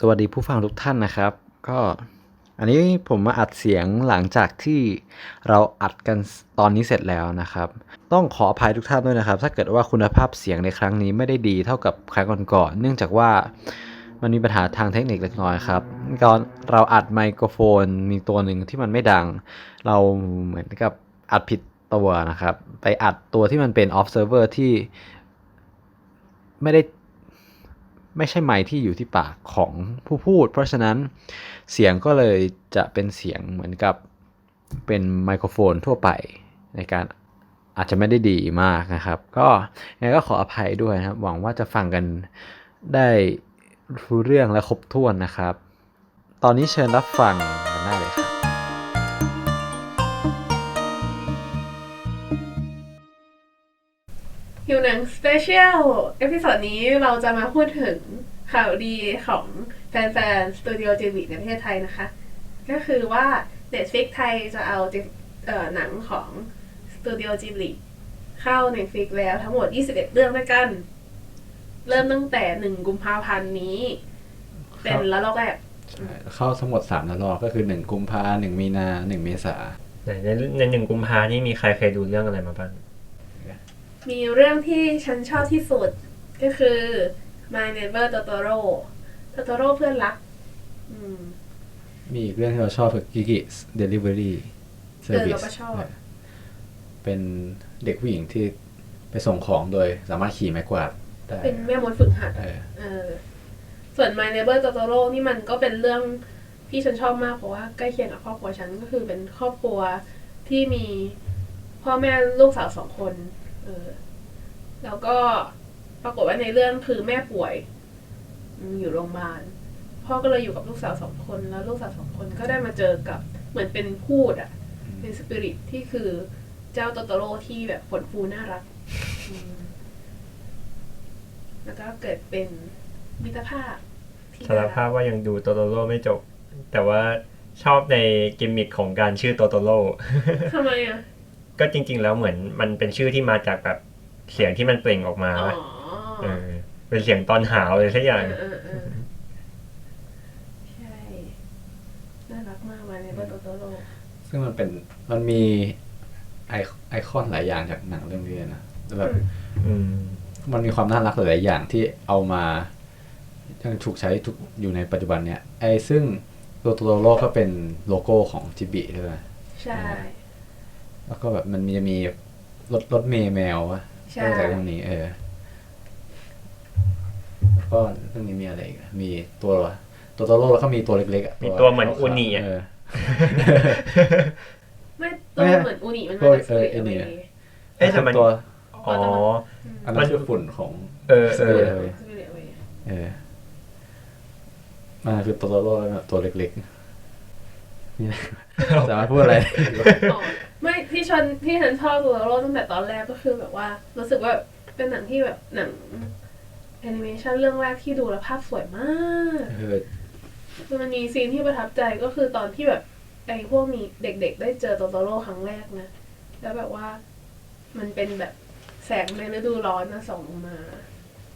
สวัสดีผู้ฟังทุกท่านนะครับ ก็อันนี้ผมมาอัดเสียงหลังจากที่เราอัดกันตอนนี้เสร็จแล้วนะครับ ต้องขออภัยทุกท่านด้วยนะครับ ถ้าเกิดว่าคุณภาพเสียงในครั้งนี้ไม่ได้ดีเท่ากับครั้งก่อนๆเนื่องจากว่ามันมีปัญหาทางเทคนิคเล็กน้อยครับตอนเราอัดไมโครโฟนมีตัวหนึ่งที่มันไม่ดัง เราเหมือนกับอัดผิดตัวนะครับ ไปอัดตัวที่มันเป็น off server ที่ไม่ได้ ไม่ใช่ไมค์ที่อยู่ที่ปากของผู้พูด เพราะฉะนั้นเสียงก็เลยจะเป็นเสียงเหมือนกับเป็นไมโครโฟนทั่วไปในการอาจจะไม่ได้ดีมากนะครับ ก็ยังไงก็ขออภัยด้วยนะครับ หวังว่าจะฟังกันได้รู้เรื่องและครบถ้วนนะครับ ตอนนี้เชิญรับฟังกันได้เลย ครับหิวหนังสเปเชียลเอพิโซดนี้เราจะมาพูดถึงข่าวดีของแฟนๆ สตูดิโอจิบิในประเทศไทยนะคะ ก็คือว่า Netflix ไทยจะเอาจิเอ่อหนังของสตูดิโอจิบิเข้า Netflix แล้วทั้งหมด 21 เรื่องด้วยกัน เริ่มตั้งแต่ 1 กุมภาพันธ์นี้ เป็นละลอกแรกใช่เข้าทั้งหมด3ระลอกก็คือ 1 กุมภาหนึ่งมีนา1เมษาไหนในในหนึ่งกุมภานี่มีใครเคยดูเรื่องอะไรมาบ้าง มีเรื่องที่ฉันชอบที่สุดก็คือ My Neighbor Totoro Totoro เพื่อนรัก อืม มีอีกเรื่องที่เราชอบคือ Gigi Delivery เออเราก็ชอบ เป็นเด็กผู้หญิงที่ไปส่งของโดยสามารถขี่ไม้กวาดได้ เป็นแม่มดฝึกหัดเออเออ ส่วน My Neighbor Totoro นี่มันก็เป็นเรื่องที่ฉันชอบมากเพราะว่าใกล้เคียงกับครอบครัวฉันก็คือเป็นครอบครัวที่มีพ่อแม่ลูกสาวสองคน เออ แล้วก็ปรากฏว่าในเรื่องคือแม่ป่วยอืมอยู่โรงพยาบาลพ่อก็เลยอยู่กับลูกสาวสองคนแล้วลูกสาวสองคนก็ได้มาเจอกับเหมือนเป็นพูดอะเป็นสปิริตที่คือเจ้าโตโตโร่ที่แบบผลฟูน่ารักอืมแล้วก็เกิดเป็นมิตรภาพที่สารภาพว่ายังดูโตโตโร่ไม่จบ แต่ว่าชอบในกิมมิคของการชื่อโตโตโร่ทำไมอะ ก็จริง ๆ แล้วเหมือนมันเป็นชื่อที่มาจากแบบเสียงที่มันเปล่งออกมาอ๋อเออเป็นเสียงตอนหาวเลยสักอย่าง เออเออเออใช่ น่ารักมากเลยในเบอร์โตโตโร่ซึ่งมันเป็นมันมีไอไอคอนหลายอย่างจากหนังเรื่องนี้นะแบบอืม มันมีความน่ารักหลายๆอย่างที่เอามายังถูกใช้ทุกอยู่ในปัจจุบันเนี่ยไอซึ่งตัวตัวโลก็เป็นโลโก้ของจิบิใช่ไหมใช่ แล้วก็แบบมันมีจะมีรถรถเมย์แมววะใช่เออจากเรื่องนี้ เออ แล้วก็เรื่องนี้มีอะไรอีกอะมีตัวตัวตัวโลแล้วก็มีตัวเล็กๆอะมีตัวเหมือนอุนิอะเออไม่ตัวไม่เหมือนอูนิมันตัวมาจากสเออปิริตไอ้นี่เวเอ๊ะแต่มัน ตัวอ๋อ อันนั้นคือฝุ่นของเออเออเออสปิริตเวเออมันคือตัวโลแบบตัวเล็กๆนี่แหละสามารถพูดอะไรอ๋อ ไม่ที่ฉันที่ฉันชอบตัวโตโร่ตั้งแต่ตอนแรกก็คือแบบว่า รู้สึกว่าเป็นหนังที่แบบหนังแอนิเมชันเรื่องแรกที่ดูแล้วภาพสวยมากเออคือมันมีซีนที่ประทับใจก็คือตอนที่แบบไอ้พวกมีเด็กๆ ได้เจอโตโตโร่ครั้งแรกนะ แล้วแบบว่ามันเป็นแบบแสงในฤดูร้อนนะส่องลงมา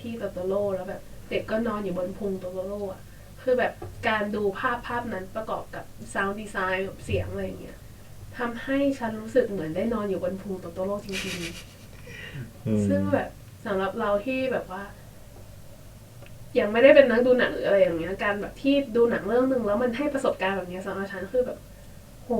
ที่โตโตโร่แล้วแบบ เด็กก็นอนอยู่บนพุงโตโตโร่อะคือแบบการดูภาพภาพนั้นประกอบกับซาวด์ดีไซน์แบบเสียงอะไรอย่างเงี้ย ทำให้ฉันรู้สึกเหมือนได้นอนอยู่บนพุงโตโตโร่จริงๆอืมซึ่งแบบสำหรับเราที่แบบว่า ยังไม่ได้เป็นนักดูหนังหรืออะไรอย่างเงี้ย การแบบที่ดูหนังเรื่องหนึ่งแล้วมันให้ประสบการณ์แบบเนี้ยสำหรับฉันคือแบบ โห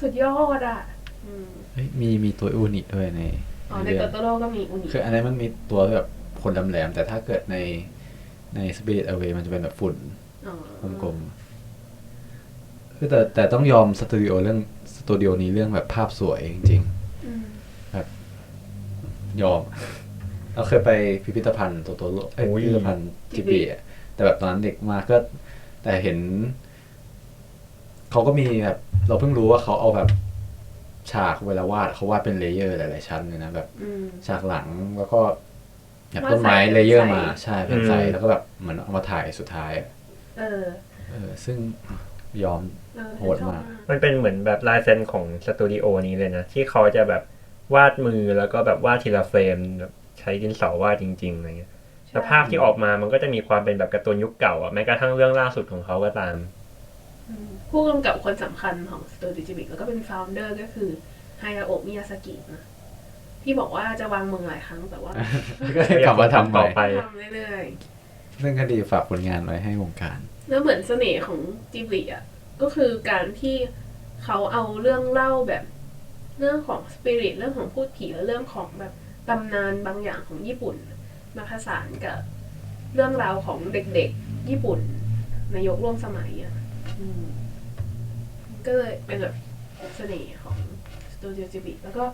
สุดยอดอะอืมเฮ้ยมีมีตัวอูนิด้วยในอ๋อในเรื่โตองโตโร่ก็มีอุนิคืออันนี้นมันมีตัวแบบคนแหลมๆแต่ถ้าเกิดในใน Spirit Away มันจะเป็นแบบฝุ่นอ๋อกลมๆคือแต่แต่ต้องยอมสตูดิโอเรื่องส ตูดิโอนี้เรื่องแบบภาพสวยจริงอืมๆยอม เราเคยไปพิพิธภัณฑ์โตโตโร่เอ้ยโอ้ยพิพิธภัณฑ์จิบีอะแต่แบบตอนนั้นเด็กมากก็ แต่เห็นเขาก็มีแบบเราเพิ่งรู้ว่าเขาเอาแบบฉากเวลาวาดเขาวาดเป็นเลเยอร์หลายๆชั้นเลยนะแบบอืมฉากหลังแล้วก็แบบวาดต้นไม้ใส่เลเยอร์ใส่มาใช่เป็นใสแล้วก็แบบเหมือนเอามาถ่ายสุดท้ายอะเออ เออ ซึ่ง ยอมเออโหดมาก มันเป็นเหมือนแบบลายเซ็นของสตูดิโอนี้เลยนะ ที่เขาจะแบบวาดมือแล้วก็แบบวาดทีละเฟรมแบบใช้ดินสอวาดจริงๆอะไรเงี้ยใช่แต่ภาพที่ออกมามันก็จะมีความเป็นแบบการ์ตูนยุคเก่าอะแม้กระทั่งเรื่องล่าสุดของเขาก็ตามอืมผู้กำกับคนสำคัญของสตูดิโอจิบิแล้วก็เป็นฟ o วเดอร์ก็คือไฮาโอะมิยาสกินะที่บอกว่าจะวางมือหลายครั้งแต่ว่า ก็เลยกลับมาทำใหต่ม่อไปทำเรื่อยๆเรื่องคดีฝากผลงานไว้ให้วงการ แล้วเหมือนเสน่ห์ของจิบลิอะก็คือการที่เขาเอาเรื่องเล่าแบบเรื่องของสปิริตเรื่องของพูดผีและเรื่องของแบบตำนานบางอย่างของญี่ปุ่น มาผสานกับเรื่องราวของเด็กๆ ญี่ปุ่นในยุคร่วมสมัยอะอืมก็เลยเป็นแบบเสน่ห์ของสตูดิโอจิบิแล้วก็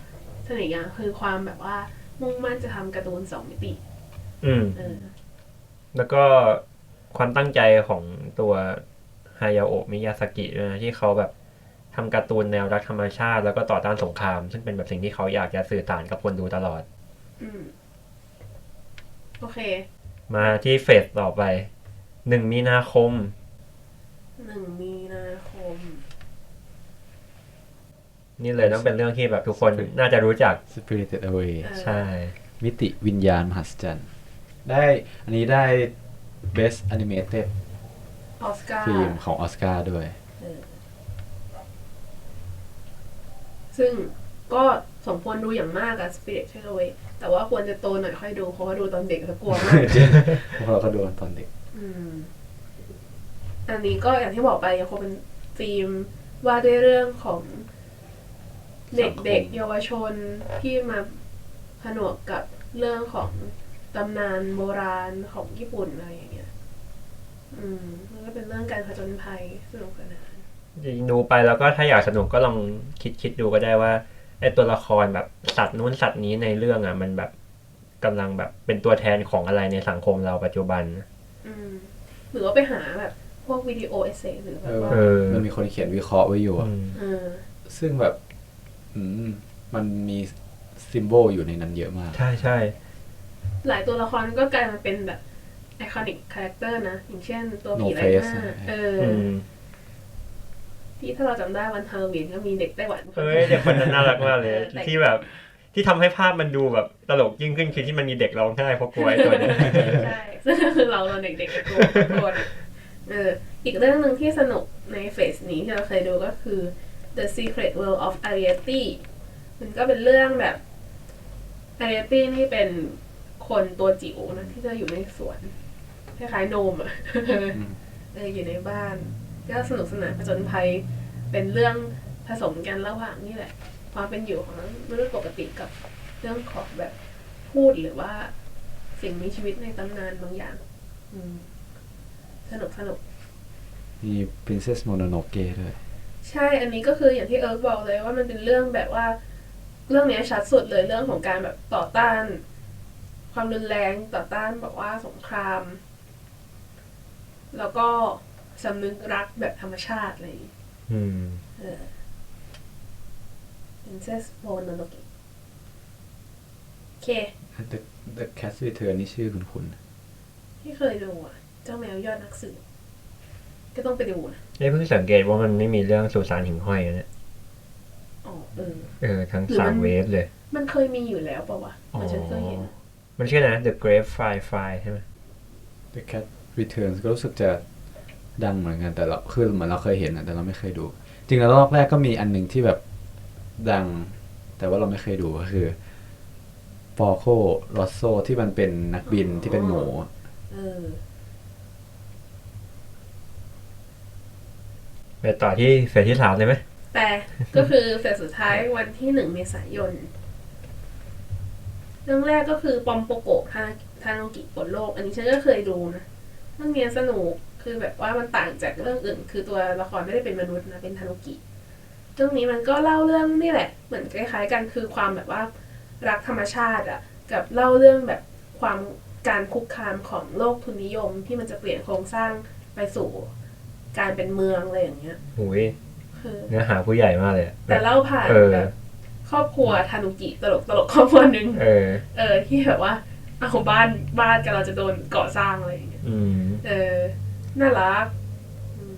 เสน่ห์อย่างคือความแบบว่ามุ่งมั่นจะทำการ์ตูนสองมิติ อืมเออแล้วก็ ความตั้งใจของตัวฮายาโอะมิยาสกิด้วยนะที่เขาแบบทำการ์ตูนแนวรักธรรมชาติ แล้วก็ต่อต้านสงคราม ซึ่งเป็นแบบสิ่งที่เขาอยากจะสื่อสารกับคนดูตลอด อืม โอเค มาที่เฟสต่อไปหนึ่งมีนาคมหนึ่งมีนาคม นี่เลยต้องเป็นเรื่องที่แบบทุกคนน่าจะรู้จัก Spirited Away เออ ใช่ มิติวิญญาณมหัศจรรย์ ได้ อันนี้ได้ Best Animated ออสการ์ Film ของออสการ์ด้วย เออซึ่งก็สมควรดูอย่างมากอะ Spirit Takeaway แต่ว่าควรจะโตหน่อยค่อยดู เพราะว่าดูตอนเด็กจะกลัวมาก พวกเราก็โดนตอนเด็ก อืม อันนี้ก็อย่างที่บอกไปยังคงเป็นธีมว่าด้วยเรื่องของเสังคมด็กๆเยาวชนที่มาผนวกกับเรื่องของตำนานโบราณของญี่ปุ่นอะไรอย่างเงี้ย อืมมันก็เป็นเรื่องการผจญภัยสนุกสนานดูไปแล้วก็ถ้าอยากสนุกก็ลองคิดคิดดูก็ได้ว่าไอ้ตัวละครแบบสัตว์นู้นสัตว์นี้ในเรื่องอะ มันแบบกำลังแบบเป็นตัวแทนของอะไรในสังคมเราปัจจุบัน อืมหรือว่าไปหาแบบพวกวิดีโอเอเซหรือแบบว่าเออ มันมีคนเขียนวิเคราะห์ไว้อยู่อะอืมเออซึ่งแบบ อืมมันมีซิมโบลอยู่ในนั้นเยอะมาก ใช่ใช่หลายตัวละครก็กลายมาเป็นแบบ ไอคอนิกคาแรคเตอร์นะ อย่างเช่นตัวผี No ไร้ห Face น้าใช่เอออือมที่ถ้าเราจำได้วันฮาโลวีนก็มีเด็กไต้หวันเฮ้ยเด็กคนนั้นน่ารักมากเลย แต่ที่แบบที่ทำให้ภาพมันดูแบบตลกยิ่งขึ้นคือที่มันมีเด็กร้องไห้เพราะกลัวไอ้ตัวเนี้ย ใช่ซึ่งก็คือเราตอนเด็กๆกับตัวคนเอออีกเรื่องหนึ่งที่สนุกในเฟสนี้ที่เราเคยดูก็คือ The Secret World of Ariety มันก็เป็นเรื่องแบบ Ariety นี่เป็นคนตัวจิ๋วนะที่จะอยู่ในสวน คล้ายๆโนมอะมเอออยู่ในบ้าน ก็สนุกสนานผจญภัยเป็นเรื่องผสมกันระหว่างนี่แหละ ความเป็นอยู่ของมนุษย์ปกติกับเรื่องของแบบพูดหรือว่าสิ่งมีชีวิตในตำนานบางอย่างอืมสนุกสนุกมี Princess Mononoke ด้วย ใช่อันนี้ก็คืออย่างที่เอิร์กบอกเลยว่ามันเป็นเรื่องแบบว่า เรื่องเนี้ยชัดสุดเลยเรื่องของการแบบต่อต้าน ความรุนแรงต่อต้านแบบว่าสงคราม แล้วก็สำนึกรักแบบธรรมชาติอะไรอย่างงี้อืม เออ Princess Mononoke โอเค The The Cat Return นี่ชื่อคุณคุณที่เคยดูอะ เจ้าแมวยอดนักสืบก็ต้องไปดูนะได้เพิ่งสังเกตว่ามันไม่มีเรื่องสุสานหิ่งห้อยนะเนี่ยอ๋อเออ เออทั้งหรือสามัมน เวฟเลย มันเคยมีอยู่แล้วป่าวะอ๋อมันฉันเคยเห็น มันชื่ออะไรนะ The Grave Fly Fly ใช่ไหม The Cat Returns ก็รู้สึกจะดังเหมือนกันแต่เราคือเหมือนเราเคยเห็นอะแต่เราไม่เคยดู จริงแล้วรอบแรกก็มีอันหนึ่งที่แบบดัง แต่ว่าเราไม่เคยดูก็คือปอโครอสโซที่มันเป็นนักบินที่เป็นหมูเออ ไปต่อที่เฟสที่สามเลยไหมแต่ก็คือเฟสสุดท้ายวันที่หนึ่งเมษายน เรื่องแรกก็คือปอมโปโกะทาทาโนกิบนโลก อันนี้ฉันก็เคยดูนะ เรื่องเนี้ยสนุกคือแบบว่ามันต่างจากเรื่องอื่น คือตัวละครไม่ได้เป็นมนุษย์นะเป็นทาโนกิเรื่องนี้มันก็เล่าเรื่องนี่แหละ เหมือนคล้ายๆกันคือความแบบว่ารักธรรมชาติอะกับเล่าเรื่องแบบความการคุกคามของโลกทุนนิยมที่มันจะเปลี่ยนโครงสร้างไปสู่การเป็นเมืองอะไรอย่างเงี้ยหูยคือเนื้อหาผู้ใหญ่มากเลยอะแต่เล่าผ่านเออแบบครอบครัวทานุกิตลกตลกครอบครัวหนึ่งเออเออ ที่แบบว่าเอาบ้านบ้านกันเราจะโดนก่อสร้างอะไรอย่างเงี้ย อืมเออ น่ารักอืม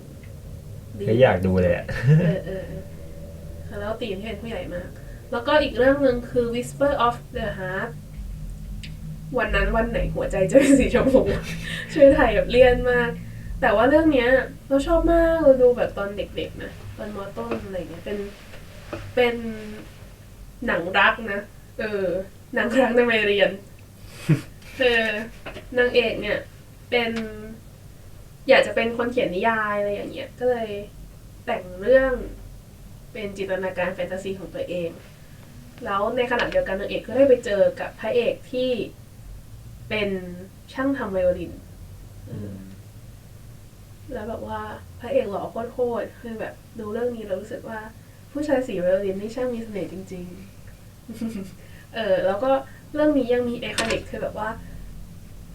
ดีก็อยากดูเลยอะเออเออเออแล้วตีมที่เป็นผู้ใหญ่มาก แล้วก็อีกเรื่องหนึ่งคือ Whisper of the Heart วันนั้นวันไหนหัวใจจะเป็นสีชมพูช่วยไทยแบบเลี่ยนมาก แต่ว่าเรื่องเนี้ย เราชอบมากเราดูแบบตอนเด็กๆนะตอนมอต้นอะไรเงี้ยเป็นเป็นหนังรักนะเออหนังรักในวัยเรียน เออนางเอกเนี่ย เป็น อยากจะเป็นคนเขียนนิยายอะไรอย่างเงี้ยก็เลยแต่งเรื่องเป็นจินตนาการแฟนตาซีของตัวเอง แล้วในขณะเดียวกันนางเอกก็ได้ไปเจอกับพระเอกที่เป็นช่างทำไวโอลินเออแล้วแบบว่าพระเอกหล่อโคตรๆคือแบบดูเรื่องนี้เรารู้สึกว่า ผู้ชายสีไวโอลินนี่ช่างมีเสน่ห์จริง ๆ เออ แล้วก็เรื่องนี้ยังมีไอคอนิกคือแบบว่า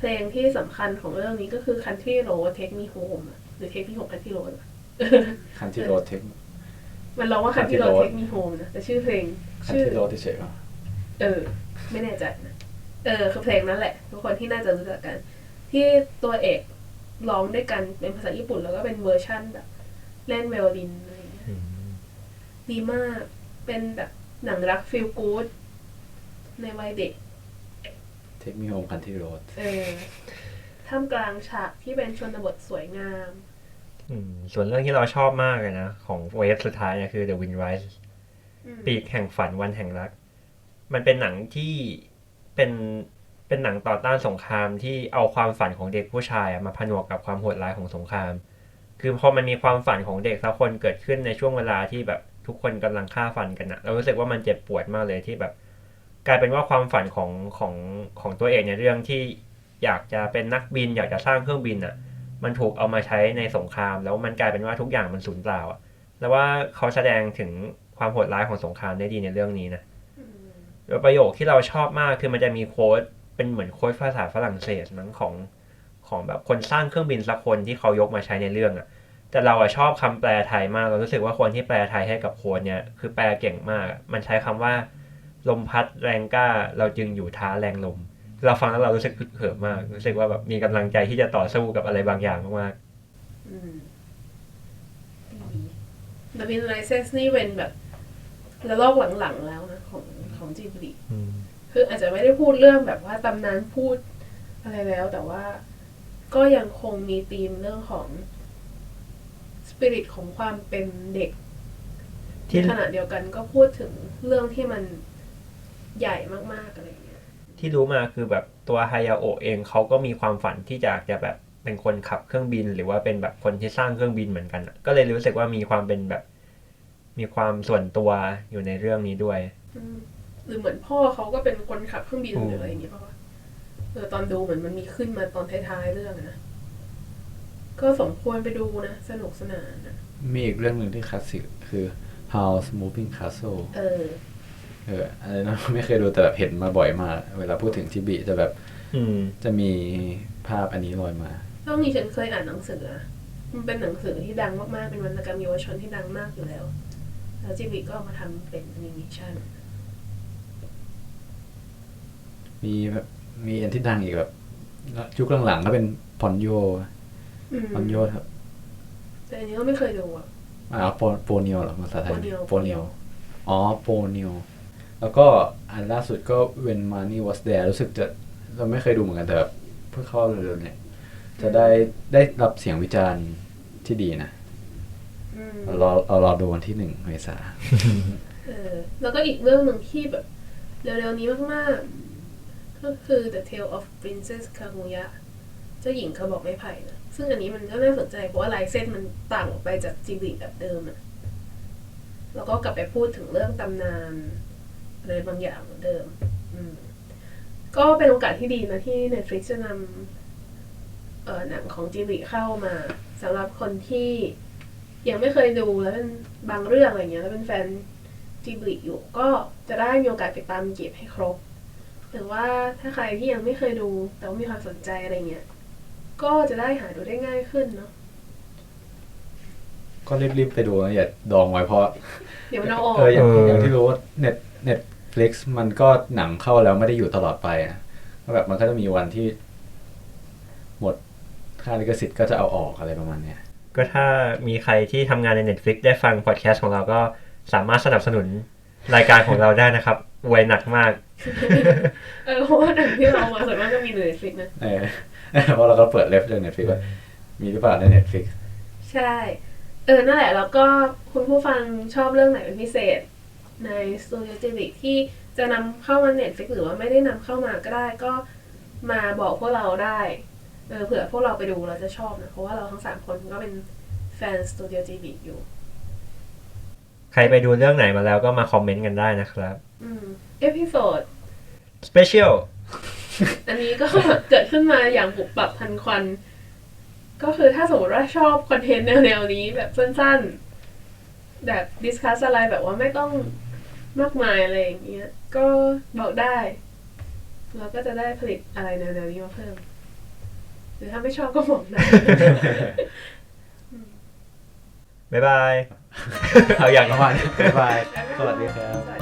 เพลงที่สำคัญของเรื่องนี้ก็คือ Country Road Take Me Home อะหรือ Take Me Home Country Road อะคันที่โรดเทค มันร้องว่า Country Country Road Road Take Me Home นะแต่ชื่อเพลงคันชื่อ ที่โรดเฉยๆเหรอเออ ไม่แน่ใจนะ เออ คือเพลงนั้นแหละ ทุกคนที่น่าจะรู้จักกัน ที่ตัวเอกร้องด้วยกันเป็นภาษาญี่ปุ่น แล้วก็เป็นเวอร์ชั่นแบบ เล่นไวโอลินอะไรอย่างเงี้ยอืมดีมากเป็นแบบหนังรักฟีลกู๊ดในวัยเด็ก เทคมีโฮมคันที่โรดเออท่ามกลางฉากที่เป็นชนบทสวยงาม อืมส่วนเรื่องที่เราชอบมากเลยนะ ของเวฟสุดท้ายเนี่ยคือ The Wind Rise อืมปีกแห่งฝันวันแห่งรัก มันเป็นหนังที่เป็นเป็นหนังต่อต้านสงครามที่เอาความฝันของเด็กผู้ชายอะมาผนวกกับความโหดร้ายของสงคราม คือพอมันมีความฝันของเด็กสักคนเกิดขึ้นในช่วงเวลาที่แบบทุกคนกำลังฆ่าฟันกันอะเรารู้สึกว่ามันเจ็บปวดมากเลยที่แบบ กลายเป็นว่าความฝันของของของตัวเองในเรื่องที่อยากจะเป็นนักบิน อยากจะสร้างเครื่องบินอะมันถูกเอามาใช้ในสงคราม แล้วมันกลายเป็นว่าทุกอย่างมันสูญเปล่าอะแล้วว่าเขาแสดงถึงความโหดร้ายของสงครามได้ดีในเรื่องนี้นะอืมแล้วประโยคที่เราชอบมากคือมันจะมีโค้ดเป็นเหมือนโค้ดภาษาฝรั่งเศสมั้งของของแบบคนสร้างเครื่องบินสักคนที่เขายกมาใช้ในเรื่องอะแต่เราอะชอบคำแปลไทยมาก เรารู้สึกว่าคนที่แปลไทยให้กับโค้ดเนี่ยคือแปลเก่งมาก มันใช้คำว่า ลมพัดแรงกล้า เราจึงอยู่ท้าแรงลม เราฟังแล้วเรารู้สึกพึกเขิมมาก รู้สึกว่าแบบมีกำลังใจที่จะต่อสู้กับอะไรบางอย่างมากอืมดี The Wind Rises นี่เป็นแบบระลอกหลังๆแล้วนะของของจิบลิๆอืมคืออาจจะไม่ได้พูดเรื่องแบบว่าตำนานพูดอะไรแล้ว แต่ว่าก็ยังคงมีธีมเรื่องของสปิริตของความเป็นเด็กที่ในขณะเดียวกันก็พูดถึงเรื่องที่มัน ใหญ่มากๆอะไรอย่างเงี้ยที่รู้มาคือแบบตัวฮายาโอะเองเขาก็มีความฝันที่จะจะแบบเป็นคนขับเครื่องบิน หรือว่าเป็นแบบคนที่สร้างเครื่องบินเหมือนกันอะก็เลยรู้สึกว่ามีความเป็นแบบ มีความส่วนตัวอยู่ในเรื่องนี้ด้วย อืมหรือเหมือนพ่อเขาก็เป็นคนขับเครื่องบินอืม หรืออะไรอย่างเงี้ยป่าวะเออตอนดูเหมือนมันมีขึ้นมาตอนท้ายๆเรื่องอะนะก็สมควรไปดูนะ สนุกสนานนะมีอีกเรื่องหนึ่งที่คลาสสิกคือ House Moving Castle เออ เอออะไรนะไม่เคยดูแต่แบบเห็นมาบ่อยมากเวลาพูดถึงจิบิจะแบบ อืม จะมีภาพอันนี้ลอยมาเรื่องนี้ฉันเคยอ่านหนังสือนะมันเป็นหนังสือที่ดังมากๆ เป็นวรรณกรรมเยาวชนที่ดังมากอยู่แล้ว แล้วจิบิก็เอามาทำเป็นแอนิเมชันมีแบบมีอันที่ดังอีกแบบยุคหลังๆก็เป็นพอนโยอืมพอนโยครับแต่อันนี้ก็ไม่เคยดูอะอ่าโปโปเนียวเหรอภาษาไทยโปเนียว โปเนียวอ๋อโปเนียว แล้วก็อันล่าสุดก็ When Money Was There รู้สึกจะเราไม่เคยดูเหมือนกันแต่แบบเพิ่งเข้าเร็วๆเนี่ย จะได้ได้รับเสียงวิจารณ์ที่ดีนะอืมเรารอเรารอดูวันที่หนึ่งเมษาเออแล้วก็อีกเรื่องหนึ่งที่แบบ เร็วๆนี้มากๆ ก็คือ The Tale of Princess Kaguya เจ้าหญิงเขาบอกไม่ไผ่นะซึ่งอันนี้มันก็น่าสนใจเพราะว่าลายเส้นมันต่างออกไปจากจิบิแบบเดิมอะแล้วก็กลับไปพูดถึงเรื่องตำนาน อะไรบางอย่างเหมือนเดิม อืมก็เป็นโอกาสที่ดีนะที่ Netflix จะนำเอ่อหนังของจิบิเข้ามาสำหรับคนที่ยังไม่เคยดูแล้วเป็นบางเรื่องอะไรเงี้ย แล้วเป็นแฟนจิบลิอยู่ ก็จะได้มีโอกาสไปตามเก็บให้ครบ หรือว่าถ้าใครที่ยังไม่เคยดู แต่ว่ามีความสนใจอะไรเงี้ย ก็จะได้หาดูได้ง่ายขึ้นเนาะก็รีบๆไปดูนะอย่าดองไว้เพราะเดี๋ยวมันเอาออกเอออย่างเอออย่างที่รู้ว่าเน็ตเน็ต ฟลิกซ์มันก็หนังเข้าแล้วไม่ได้อยู่ตลอดไปนะก็แบบมันก็จะมีวันที่ หมดค่าลิขสิทธิ์ก็จะเอาออกอะไรประมาณเนี้ยก็ถ้ามีใครที่ทำงานใน Netflix ได้ฟังพอดแคสต์ของเราก็สามารถสนับสนุนรายการของเราได้นะครับอวยหนักมาก เออเพราะว่าหนังที่เรามาส่วนมากก็มีในเน็ตฟลิกนะ เออเพราะเราก็เปิดเลฟเรื่องเน็ตฟิกมีหรือเปล่าในเน็ตฟิกใช่ เออ นั่นแหละ แล้วก็คุณผู้ฟังชอบเรื่องไหนเป็นพิเศษ ในสตูดิโอจิบิที่จะนำเข้ามาเน็ตฟิกหรือว่าไม่ได้นำเข้ามาก็ได้ก็มาบอกพวกเราได้เออเผื่อพวกเราไปดูเราจะชอบนะ เพราะว่าเราทั้งสามคนก็เป็นแฟนสตูดิโอจิบิอยู่ ใครไปดูเรื่องไหนมาแล้วก็มาคอมเมนต์กันได้นะครับ อืมเอพิโซด Special อันนี้ก็เกิดขึ้นมาอย่างบุบปับทันควัน ก็คือถ้าสมมติว่าชอบคอนเทนต์แนวๆนี้แบบสั้นๆ แบบดิสคัสอะไรแบบว่าไม่ต้อง มากมายอะไรอย่างเงี้ย ก็บอกได้ เราก็จะได้ผลิตอะไรแนวๆนี้มาเพิ่ม หรือถ้าไม่ชอบก็บอกได้บ๊ายบาย เอาอย่างประมาณนี้บ๊ายบาย สวัสดีครับ สวัสดี